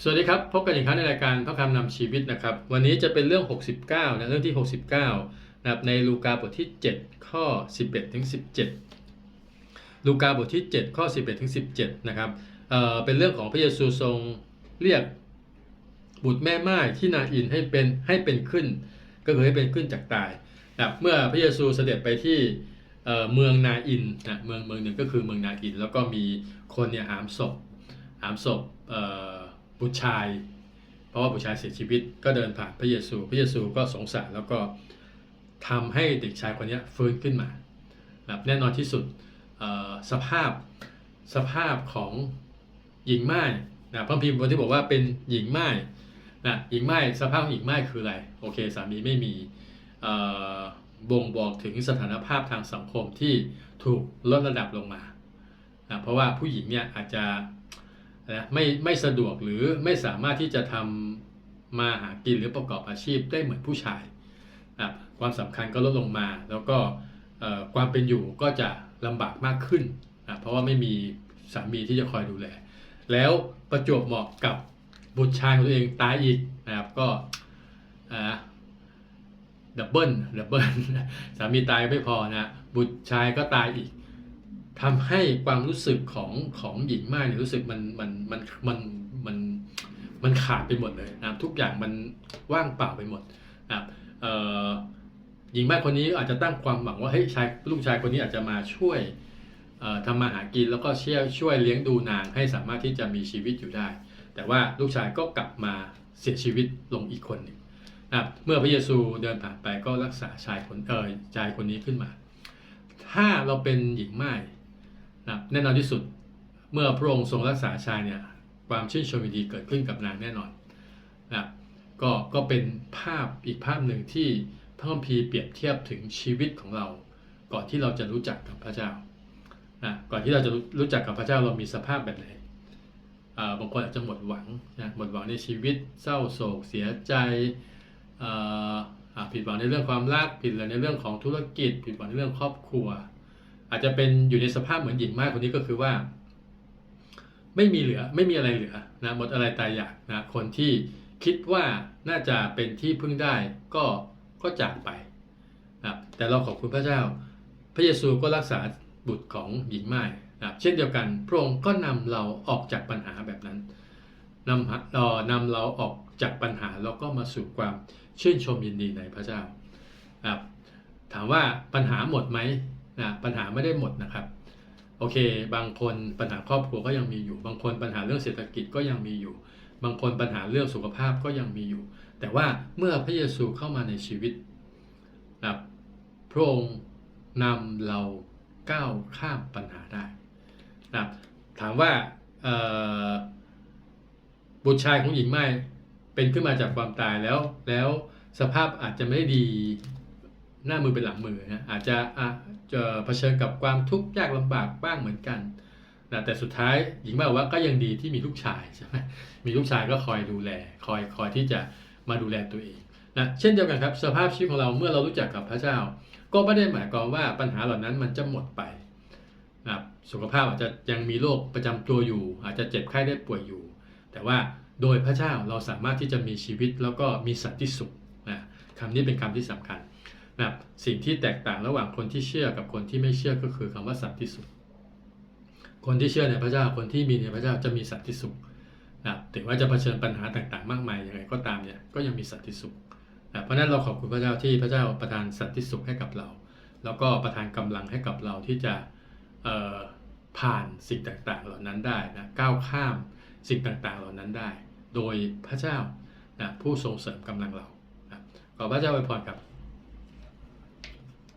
สวัสดีครับ พบกันอีกครั้งในรายการพระคำนำชีวิตนะครับ วันนี้จะเป็นเรื่อง 69นะเรื่องที่ 69นะครับในลูกาบทที่ 7 ข้อ 11ถึง17 ลูกาบทที่ 7 ข้อ 11ถึง17นะครับเอ่อเป็นเรื่องของพระเยซูทรงเรียกบุตรแม่ไม้ที่นาอินให้เป็นให้เป็นขึ้น ก็คือให้เป็นขึ้นจากตายนะเมื่อพระเยซูเสด็จไปที่เอ่อเมืองนาอินนะเมืองเมืองหนึ่งก็คือเมืองนาอิน แล้วก็มีคนเนี่ยหามศพหามศพเอ่อ บุตรชาย เพราะว่าบุตรชายเสียชีวิตก็เดินผ่านพระเยซู พระเยซูก็สงสารแล้วก็ทำให้เด็กชายคนนี้ฟื้นขึ้นมานะครับแน่นอนที่สุดสภาพสภาพของหญิงไม้นะพระคัมภีร์ทที่บอกว่าเป็นหญิงไม้นะหญิงไม้สภาพหญิงไม้คืออะไรโอเคสามีไม่มีบ่งบอกถึงสถานภาพทางสังคมที่ถูกลดระดับลงมานะเพราะว่าผู้หญิงเนี่ยอาจจะ นะไม่ไม่สะดวกหรือไม่สามารถที่จะทำมาหากินหรือประกอบอาชีพได้เหมือนผู้ชายนะความสำคัญก็ลดลงมา แล้วก็ความเป็นอยู่ก็จะลำบากมากขึ้นนะเพราะว่าไม่มีสามีที่จะคอยดูแล แล้วประจวบเหมาะกับบุตรชายของตัวเองตายอีกนะครับก็อ่าดับเบิลดับเบิลสามีตายไม่พอนะบุตรชายก็ตายอีก ทำให้ความรู้สึกของของหญิงไม้เนี่ยรู้สึกมันมันมันมันมันมันขาดไปหมดเลยนะครับทุกอย่างมันว่างเปล่าไปหมดนะครับเออหญิงไม้คนนี้อาจจะตั้งความหวังว่าเฮ้ยชายลูกชายคนนี้อาจจะมาช่วยทำมาหากินแล้วก็เชี่ยช่วยเลี้ยงดูนางให้สามารถที่จะมีชีวิตอยู่ได้ แต่ว่าลูกชายก็กลับมาเสียชีวิตลงอีกคนหนึ่งนะครับเมื่อพระเยซูเดินผ่านไปก็รักษาชายคนเอ่ยชายคนนี้ขึ้นมา ถ้าเราเป็นหญิงไม้ นะแน่นอนที่สุดเมื่อพระองค์ทรงรักษาชายเนี่ยความชื่นชมยินดีเกิดขึ้นกับนางแน่นอนนะก็ก็เป็นภาพอีกภาพหนึ่งที่พระคัมภีร์เปรียบเทียบถึงชีวิตของเรา ก่อนที่เราจะรู้จักกับพระเจ้านะก่อนที่เราจะรู้รู้จักกับพระเจ้าเรามีสภาพแบบไหนบางคนอาจจะหมดหวังนะหมดหวังในชีวิตเศร้าโศกเสียใจผิดหวังในเรื่องความรักผิดหวังในเรื่องของธุรกิจ ผิดหวังในเรื่องครอบครัว อาจจะเป็นอยู่ในสภาพเหมือนหญิงมากคนนี้ก็คือว่า ไม่มีเหลือไม่มีอะไรเหลือนะหมดอะไรตายอยากนะคนที่คิดว่าน่าจะเป็นที่พึ่งได้ก็ก็จากไปนะแต่เราขอบคุณพระเจ้า พระเยซูก็รักษาบุตรของหญิงไม้นะเช่นเดียวกัน พระองค์ก็นำเราออกจากปัญหาแบบนั้นนำเอ่อนำเราออกจากปัญหาแล้วก็มาสู่ความชื่นชมยินดีในพระเจ้านะถามว่าปัญหาหมดไหม นะปัญหาไม่ได้หมดนะครับ โอเค บางคนปัญหาครอบครัวก็ยังมีอยู่ บางคนปัญหาเรื่องเศรษฐกิจก็ยังมีอยู่ บางคนปัญหาเรื่องสุขภาพก็ยังมีอยู่ แต่ว่าเมื่อพระเยซูเข้ามาในชีวิตนะพระองค์นำเราก้าวข้ามปัญหาได้นะถามว่าบุตรชายของหญิงไม้เป็นขึ้นมาจากความตายแล้ว แล้วสภาพอาจจะไม่ได้ดี หน้ามือเป็นหลังมือนะอาจจะอะจะเผชิญกับความทุกข์ยากลำบากบ้างเหมือนกันนะแต่สุดท้ายหญิงบอกว่าก็ยังดีที่มีลูกชายใช่ไหมมีลูกชายก็คอยดูแล คอยคอยที่จะมาดูแลตัวเองนะเช่นเดียวกันครับสภาพชีวิตของเราเมื่อเรารู้จักกับพระเจ้า ก็ไม่ได้หมายความว่าปัญหาเหล่านั้นมันจะหมดไปนะสุขภาพอาจจะยังมีโรคประจำตัวอยู่ อาจจะเจ็บไข้ได้ป่วยอยู่ แต่ว่าโดยพระเจ้าเราสามารถที่จะมีชีวิตแล้วก็มีสันติสุขนะคำนี้เป็นคำที่สำคัญ นะสิ่งที่แตกต่างระหว่างคนที่เชื่อกับคนที่ไม่เชื่อก็คือคำว่าสันติสุข คนที่เชื่อในพระเจ้าคนที่มีในพระเจ้าจะมีสันติสุขนะถึงว่าจะเผชิญปัญหาต่างๆ มากมายยังไงก็ตามเนี่ยก็ยังมีสันติสุขนะเพราะนั้นเราขอบคุณพระเจ้าที่พระเจ้าประทานสันติสุขให้กับเรา แล้วก็ประทานกำลังให้กับเราที่จะผ่านสิ่งต่างๆ เหล่านั้นได้นะก้าวข้ามสิ่งต่างๆ เหล่านั้นได้ โดยพระเจ้านะผู้ทรงเสริมกำลังเรานะขอพระเจ้าอวยพรครับ